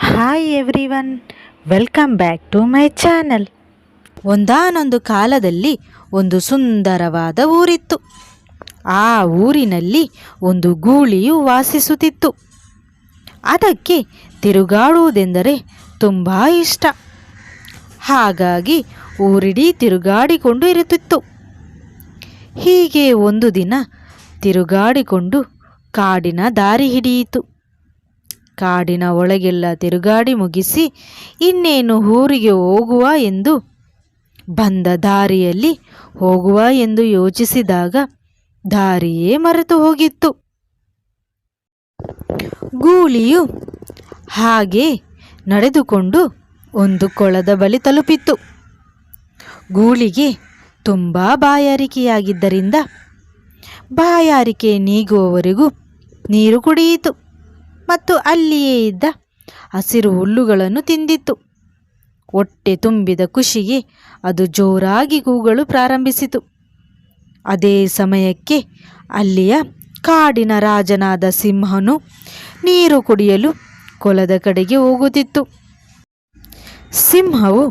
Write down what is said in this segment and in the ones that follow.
Hi everyone welcome back to my channel ಒಂದಾನೊಂದು ಕಾಲದಲ್ಲಿ ಒಂದು ಸುಂದರವಾದ ಊರಿತ್ತು. ಆ ಊರಿನಲ್ಲಿ ಒಂದು ಗೂಳಿಯು ವಾಸಿಸುತ್ತಿತ್ತು. ಅದಕ್ಕೆ ತಿರುಗಾಡುವುದೆಂದರೆ ತುಂಬ ಇಷ್ಟ. ಹಾಗಾಗಿ ಊರಿಡೀ ತಿರುಗಾಡಿಕೊಂಡು ಇರುತ್ತಿತ್ತು. ಹೀಗೆ ಒಂದು ದಿನ ತಿರುಗಾಡಿಕೊಂಡು ಕಾಡಿನ ದಾರಿ ಹಿಡಿಯಿತು. ಕಾಡಿನ ಒಳಗೆಲ್ಲ ತಿರುಗಾಡಿ ಮುಗಿಸಿ ಇನ್ನೇನು ಊರಿಗೆ ಹೋಗುವ ಎಂದು ಬಂದ ದಾರಿಯಲ್ಲಿ ಹೋಗುವ ಎಂದು ಯೋಚಿಸಿದಾಗ ದಾರಿಯೇ ಮರೆತು ಹೋಗಿತ್ತು. ಗೂಳಿಯು ಹಾಗೆ ನಡೆದುಕೊಂಡು ಒಂದು ಕೊಳದ ಬಳಿ ತಲುಪಿತ್ತು. ಗೂಳಿಗೆ ತುಂಬ ಬಾಯಾರಿಕೆಯಾಗಿದ್ದರಿಂದ ಬಾಯಾರಿಕೆ ನೀಗುವವರೆಗೂ ನೀರು ಕುಡಿಯಿತು. ಮತ್ತು ಅಲ್ಲಿಯೇ ಇದ್ದ ಹಸಿರು ಹುಲ್ಲುಗಳನ್ನು ತಿಂದಿತ್ತು. ಹೊಟ್ಟೆ ತುಂಬಿದ ಖುಷಿಗೆ ಅದು ಜೋರಾಗಿ ಕೂಗಲು ಪ್ರಾರಂಭಿಸಿತು. ಅದೇ ಸಮಯಕ್ಕೆ ಅಲ್ಲಿಯ ಕಾಡಿನ ರಾಜನಾದ ಸಿಂಹನು ನೀರು ಕುಡಿಯಲು ಕೊಲದ ಕಡೆಗೆ ಹೋಗುತ್ತಿತ್ತು. ಸಿಂಹವು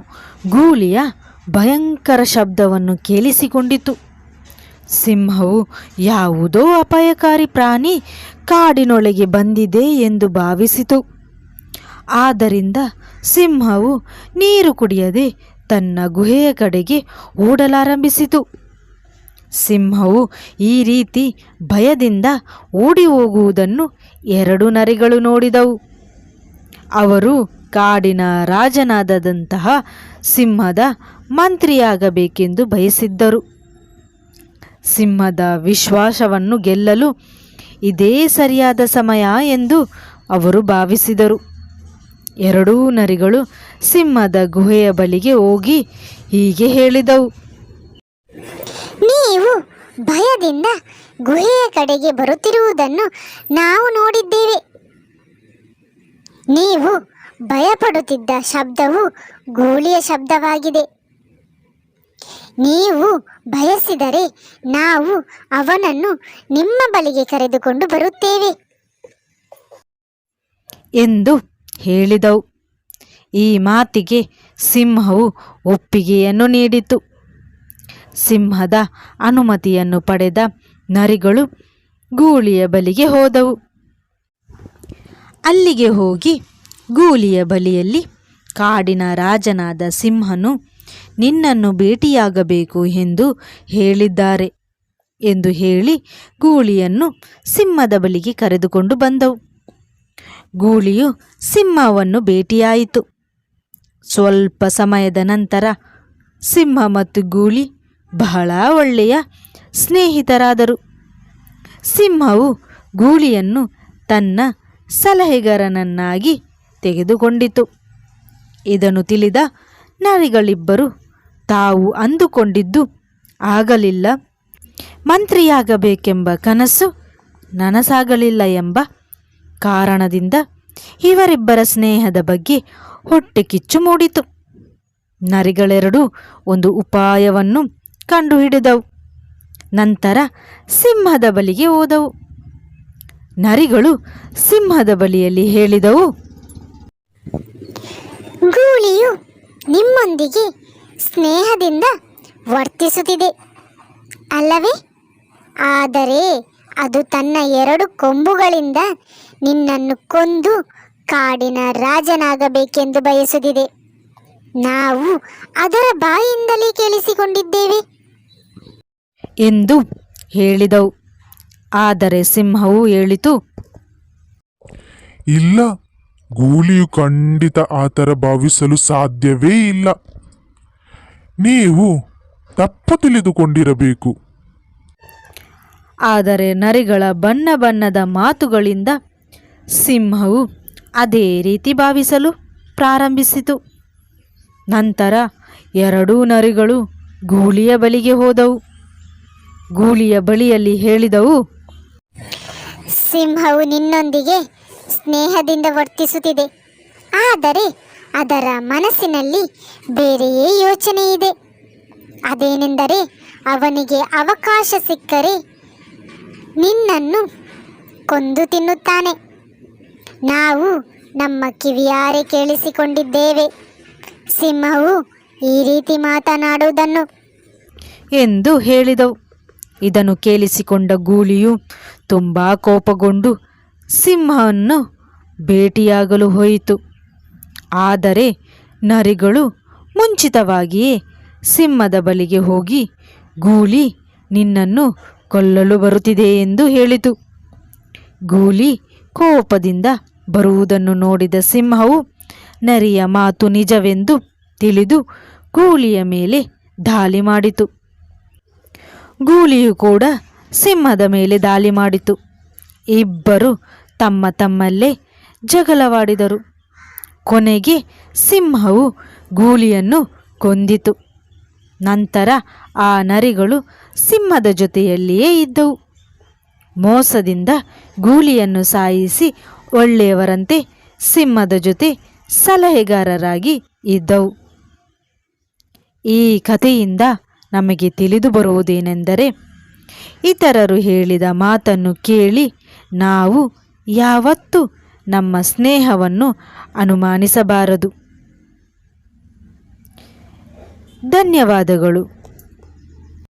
ಗೂಳಿಯ ಭಯಂಕರ ಶಬ್ದವನ್ನು ಕೇಳಿಸಿಕೊಂಡಿತು ಸಿಂಹವು ಯಾವುದೋ ಅಪಾಯಕಾರಿ ಪ್ರಾಣಿ ಕಾಡಿನೊಳಗೆ ಬಂದಿದೆ ಎಂದು ಭಾವಿಸಿತು. ಆದ್ದರಿಂದ ಸಿಂಹವು ನೀರು ಕುಡಿಯದೆ ತನ್ನ ಗುಹೆಯ ಕಡೆಗೆ ಓಡಲಾರಂಭಿಸಿತು. ಸಿಂಹವು ಈ ರೀತಿ ಭಯದಿಂದ ಓಡಿ ಹೋಗುವುದನ್ನು ಎರಡು ನರಿಗಳು ನೋಡಿದವು. ಅವರು ಕಾಡಿನ ರಾಜನಾದದಂತಹ ಸಿಂಹದ ಮಂತ್ರಿಯಾಗಬೇಕೆಂದು ಬಯಸಿದ್ದರು. ಸಿಂಹದ ವಿಶ್ವಾಸವನ್ನು ಗೆಲ್ಲಲು ಇದೇ ಸರಿಯಾದ ಸಮಯ ಎಂದು ಅವರು ಭಾವಿಸಿದರು. ಎರಡೂ ನರಿಗಳು ಸಿಂಹದ ಗುಹೆಯ ಬಳಿಗೆ ಹೋಗಿ ಹೀಗೆ ಹೇಳಿದವು. ನೀವು ಭಯದಿಂದ ಗುಹೆಯ ಕಡೆಗೆ ಬರುತ್ತಿರುವುದನ್ನು ನಾವು ನೋಡಿದ್ದೇವೆ. ನೀವು ಭಯಪಡುತ್ತಿದ್ದ ಶಬ್ದವು ಗೋಳಿಯ ಶಬ್ದವಾಗಿದೆ. ನೀವು ಬಯಸಿದರೆ ನಾವು ಅವನನ್ನು ನಿಮ್ಮ ಬಳಿಗೆ ಕರೆದುಕೊಂಡು ಬರುತ್ತೇವೆ. ಎಂದು ಹೇಳಿದವು. ಈ ಮಾತಿಗೆ ಸಿಂಹವು ಒಪ್ಪಿಗೆಯನ್ನು ನೀಡಿತು. ಸಿಂಹದ ಅನುಮತಿಯನ್ನು ಪಡೆದ ನರಿಗಳು ಗೂಳಿಯ ಬಲಿಗೆ ಹೋದವು. ಅಲ್ಲಿಗೆ ಹೋಗಿ ಗೂಳಿಯ ಬಲಿಯಲ್ಲಿ ಕಾಡಿನ ರಾಜನಾದ ಸಿಂಹನು ನಿನ್ನನ್ನು ಭೇಟಿಯಾಗಬೇಕು ಎಂದು ಹೇಳಿದ್ದಾರೆ ಎಂದು ಹೇಳಿ ಗೂಳಿಯನ್ನು ಸಿಂಹದ ಬಳಿಗೆ ಕರೆದುಕೊಂಡು ಬಂದವು. ಗೂಳಿಯು ಸಿಂಹವನ್ನು ಭೇಟಿಯಾಯಿತು. ಸ್ವಲ್ಪ ಸಮಯದ ನಂತರ ಸಿಂಹ ಮತ್ತು ಗೂಳಿ ಬಹಳ ಒಳ್ಳೆಯ ಸ್ನೇಹಿತರಾದರು. ಸಿಂಹವು ಗೂಳಿಯನ್ನು ತನ್ನ ಸಲಹೆಗಾರನನ್ನಾಗಿ ತೆಗೆದುಕೊಂಡಿತು. ಇದನ್ನು ತಿಳಿದ ನರಿಗಳಿಬ್ಬರು ತಾವು ಅಂದುಕೊಂಡಿದ್ದು ಆಗಲಿಲ್ಲ. ಮಂತ್ರಿಯಾಗಬೇಕೆಂಬ ಕನಸು ನನಸಾಗಲಿಲ್ಲ ಎಂಬ ಕಾರಣದಿಂದ ಇವರಿಬ್ಬರ ಸ್ನೇಹದ ಬಗ್ಗೆ ಹೊಟ್ಟೆ ಕಿಚ್ಚು ಮೂಡಿತು. ನರಿಗಳೆರಡು ಒಂದು ಉಪಾಯವನ್ನು ಕಂಡುಹಿಡಿದವು. ನಂತರ ಸಿಂಹದ ಬಳಿಗೆ ಹೋದವು. ನರಿಗಳು ಸಿಂಹದ ಬಳಿಯಲ್ಲಿ ಹೇಳಿದವು ಗೂಳಿಯು ನಿಮ್ಮೊಂದಿಗೆ ಸ್ನೇಹದಿಂದ ವರ್ತಿಸುತ್ತಿದೆ. ಅಲ್ಲವೇ? ಆದರೆ ಅದು ತನ್ನ ಎರಡು ಕೊಂಬುಗಳಿಂದ ನಿನ್ನನ್ನು ಕೊಂದು ಕಾಡಿನ ರಾಜನಾಗಬೇಕೆಂದು ಬಯಸುತ್ತಿದೆ. ನಾವು ಅದರ ಬಾಯಿಂದಲೇ ಕೇಳಿಸಿಕೊಂಡಿದ್ದೇವೆ. ಎಂದು ಹೇಳಿದವು. ಆದರೆ ಸಿಂಹವು ಹೇಳಿತು ಇಲ್ಲ ಗೂಳಿಯು ಖಂಡಿತ ಆ ಥರ ಭಾವಿಸಲು ಸಾಧ್ಯವೇ ಇಲ್ಲ. ನೀವು ತಪ್ಪು ತಿಳಿದುಕೊಂಡಿರಬೇಕು. ಆದರೆ ನರಿಗಳ ಬಣ್ಣ ಬಣ್ಣದ ಮಾತುಗಳಿಂದ ಸಿಂಹವು ಅದೇ ರೀತಿ ಭಾವಿಸಲು ಪ್ರಾರಂಭಿಸಿತು. ನಂತರ ಎರಡೂ ನರಿಗಳು ಗೂಳಿಯ ಬಳಿಗೆ ಹೋದವು. ಗೂಳಿಯ ಬಳಿಯಲ್ಲಿ ಹೇಳಿದವು ಸಿಂಹವು ನಿನ್ನೊಂದಿಗೆ ಸ್ನೇಹದಿಂದ ವರ್ತಿಸುತ್ತಿದೆ. ಆದರೆ ಅದರ ಮನಸ್ಸಿನಲ್ಲಿ ಬೇರೆಯೇ ಯೋಚನೆ ಇದೆ. ಅದೇನೆಂದರೆ ಅವನಿಗೆ ಅವಕಾಶ ಸಿಕ್ಕರೆ ನಿನ್ನನ್ನು ಕೊಂದು ತಿನ್ನುತ್ತಾನೆ. ನಾವು ನಮ್ಮ ಕಿವಿಯಾರೆ ಕೇಳಿಸಿಕೊಂಡಿದ್ದೇವೆ. ಸಿಂಹವು ಈ ರೀತಿ ಮಾತನಾಡುವುದನ್ನು ಎಂದು ಹೇಳಿದವು. ಇದನ್ನು ಕೇಳಿಸಿಕೊಂಡ ಗೂಳಿಯು ತುಂಬ ಕೋಪಗೊಂಡು ಸಿಂಹವನ್ನು ಭೇಟಿಯಾಗಲು ಹೋಯಿತು. ಆದರೆ ನರಿಗಳು ಮುಂಚಿತವಾಗಿಯೇ ಸಿಂಹದ ಬಳಿಗೆ ಹೋಗಿ, ಗೂಳಿ, ನಿನ್ನನ್ನು ಕೊಲ್ಲಲು ಬರುತ್ತಿದೆ ಎಂದು ಹೇಳಿತು. ಗೂಳಿ ಕೋಪದಿಂದ ಬರುವುದನ್ನು ನೋಡಿದ ಸಿಂಹವು, ನರಿಯ ಮಾತು ನಿಜವೆಂದು ತಿಳಿದು ಗೂಳಿಯ ಮೇಲೆ ದಾಳಿ ಮಾಡಿತು. ಗೂಳಿಯು ಕೂಡ ಸಿಂಹದ ಮೇಲೆ ದಾಳಿ ಮಾಡಿತು. ಇಬ್ಬರು ತಮ್ಮ ತಮ್ಮಲ್ಲೇ ಜಗಳವಾಡಿದರು. ಕೊನೆಗೆ ಸಿಂಹವು ಗೂಳಿಯನ್ನು ಕೊಂದಿತು. ನಂತರ ಆ ನರಿಗಳು ಸಿಂಹದ ಜೊತೆಯಲ್ಲಿಯೇ ಇದ್ದವು. ಮೋಸದಿಂದ ಗೂಳಿಯನ್ನು ಸಾಯಿಸಿ ಒಳ್ಳೆಯವರಂತೆ ಸಿಂಹದ ಜೊತೆ ಸಲಹೆಗಾರರಾಗಿ ಇದ್ದವು. ಈ ಕಥೆಯಿಂದ ನಮಗೆ ತಿಳಿದು ಬರುವುದೇನೆಂದರೆ, ಇತರರು ಹೇಳಿದ ಮಾತನ್ನು ಕೇಳಿ ನಾವು ಯಾವತ್ತೂ ನಮ್ಮ ಸ್ನೇಹವನ್ನು ಅನುಮಾನಿಸಬಾರದು. ಧನ್ಯವಾದಗಳು.